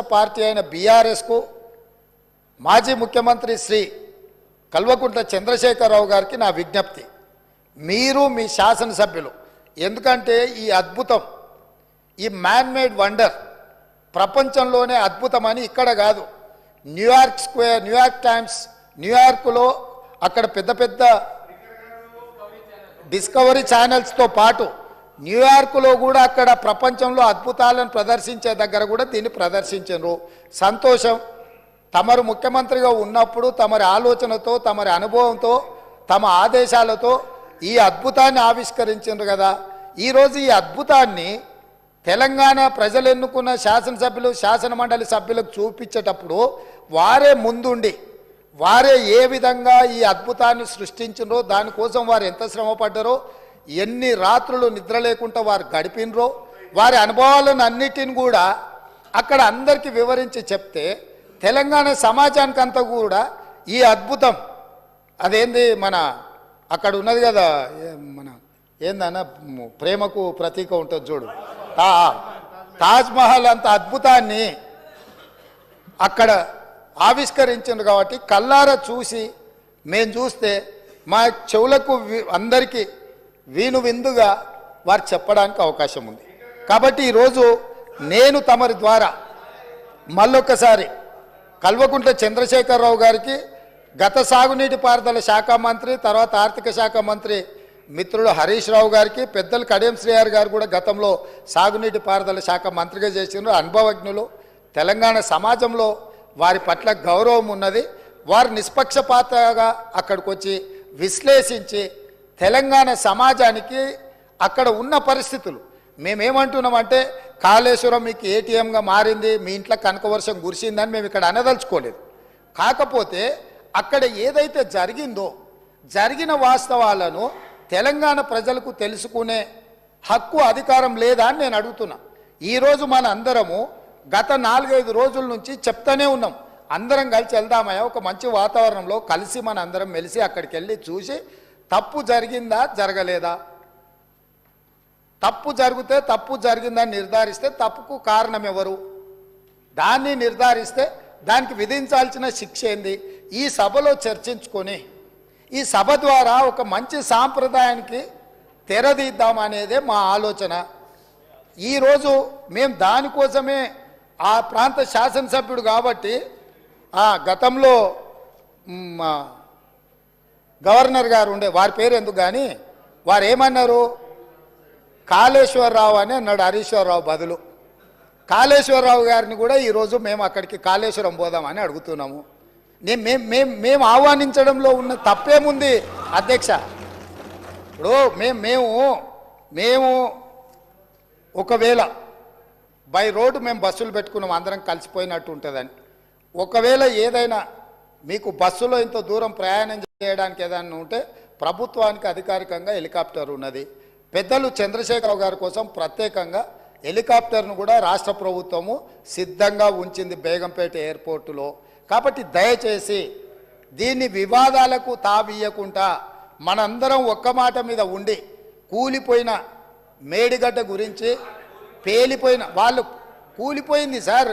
Party అయిన బీఆర్ఎస్కు మాజీ ముఖ్యమంత్రి శ్రీ కల్వకుంట్ల చంద్రశేఖరరావు గారికి నా విజ్ఞప్తి. మీరు మీ శాసనసభ్యులు. ఎందుకంటే ఈ అద్భుతం ఈ మ్యాన్ మేడ్ వండర్ ప్రపంచంలోనే అద్భుతమని ఇక్కడ కాదు. న్యూయార్క్ స్క్వేర్ న్యూయార్క్ టైమ్స్ న్యూయార్క్లో అక్కడ పెద్ద పెద్ద డిస్కవరీ ఛానల్స్తో పాటు న్యూయార్క్లో కూడా అక్కడ ప్రపంచంలో అద్భుతాలను ప్రదర్శించే దగ్గర కూడా దీన్ని ప్రదర్శించరు. సంతోషం. తమరు ముఖ్యమంత్రిగా ఉన్నప్పుడు తమరి ఆలోచనతో తమరి అనుభవంతో తమ ఆదేశాలతో ఈ అద్భుతాన్ని ఆవిష్కరించారు కదా. ఈరోజు ఈ అద్భుతాన్ని తెలంగాణ ప్రజలు ఎన్నుకున్న శాసనసభ్యులు శాసన మండలి సభ్యులకు చూపించేటప్పుడు వారే ముందుండి వారే ఏ విధంగా ఈ అద్భుతాన్ని సృష్టించినో దానికోసం వారు ఎంత శ్రమ పడ్డారో ఎన్ని రాత్రులు నిద్ర లేకుండా వారు గడిపినరో వారి అనుభవాలను అన్నిటిని కూడా అక్కడ అందరికీ వివరించి చెప్తే తెలంగాణ సమాజానికి అంతా కూడా ఈ అద్భుతం. అదేంది మన అక్కడ ఉన్నది కదా మన ఏందన్న ప్రేమకు ప్రతీక ఉంటుంది చూడు. తా తాజ్మహల్ అంత అద్భుతాన్ని అక్కడ ఆవిష్కరించింది కాబట్టి కల్లార చూసి మేము చూస్తే మా చెవులకు అందరికీ వీను విందుగా వారు చెప్పడానికి అవకాశం ఉంది. కాబట్టి ఈరోజు నేను తమరి ద్వారా మళ్ళొక్కసారి కల్వకుంట్ల చంద్రశేఖరరావు గారికి గత సాగునీటి పారుదల శాఖ మంత్రి తర్వాత ఆర్థిక శాఖ మంత్రి మిత్రుడు హరీష్ రావు గారికి పెద్దలు కడియం శ్రీఆర్ గారు కూడా గతంలో సాగునీటి పారుదల శాఖ మంత్రిగా చేసిన అనుభవజ్ఞులు తెలంగాణ సమాజంలో వారి పట్ల గౌరవం ఉన్నది. వారు నిష్పక్షపాతగా అక్కడికి వచ్చి విశ్లేషించి తెలంగాణ సమాజానికి అక్కడ ఉన్న పరిస్థితులు. మేమేమంటున్నామంటే కాళేశ్వరం మీకు ఏటీఎంగా మారింది మీ ఇంట్లో కనకవర్షం కురిసిందని మేము ఇక్కడ అనదలుచుకోలేదు. కాకపోతే అక్కడ ఏదైతే జరిగిందో జరిగిన వాస్తవాలను తెలంగాణ ప్రజలకు తెలుసుకునే హక్కు అధికారం లేదా అని నేను అడుగుతున్నా. ఈరోజు మన అందరము గత నాలుగైదు రోజుల నుంచి చెప్తానే ఉన్నాం. అందరం కలిసి వెళ్దామయ్యా ఒక మంచి వాతావరణంలో కలిసి మన అందరం మెలిసి అక్కడికి వెళ్ళి చూసి తప్పు జరిగిందా జరగలేదా? తప్పు జరిగితే తప్పు జరిగిందని నిర్ధారిస్తే తప్పుకు కారణం ఎవరు? దాన్ని నిర్ధారిస్తే దానికి విధించాల్సిన శిక్ష ఏంది? ఈ సభలో చర్చించుకొని ఈ సభ ద్వారా ఒక మంచి సాంప్రదాయానికి తెరదీద్దామనేదే మా ఆలోచన. ఈరోజు మేము దానికోసమే ఆ ప్రాంత శాసనసభ్యుడు కాబట్టి ఆ గతంలో మా గవర్నర్ గారు ఉండే వారి పేరు ఎందుకు కానీ వారు ఏమన్నారు కాళేశ్వరరావు అని అన్నాడు హరీశ్వరరావు బదులు. కాళేశ్వరరావు గారిని కూడా ఈరోజు మేము అక్కడికి కాళేశ్వరం పోదామని అడుగుతున్నాము. నేను మేము మేము మేము ఆహ్వానించడంలో ఉన్న తప్పేముంది అధ్యక్ష? ఇప్పుడు మేము మేము మేము ఒకవేళ బై రోడ్డు మేము బస్సులు పెట్టుకున్నాం అందరం కలిసిపోయినట్టు ఉంటుందని. ఒకవేళ ఏదైనా మీకు బస్సులో ఇంత దూరం ప్రయాణం చేయడానికి ఏదైనా ఉంటే ప్రభుత్వానికి అధికారికంగా హెలికాప్టర్ ఉన్నది. పెద్దలు చంద్రశేఖరరావు గారి కోసం ప్రత్యేకంగా హెలికాప్టర్ను కూడా రాష్ట్ర ప్రభుత్వము సిద్ధంగా ఉంచింది బేగంపేట ఎయిర్పోర్టులో. కాబట్టి దయచేసి దీన్ని వివాదాలకు తావీయకుండా మనందరం ఒక్క మాట మీద ఉండి కూలిపోయిన మేడిగడ్డ గురించి పేలిపోయిన వాళ్ళు కూలిపోయింది సార్.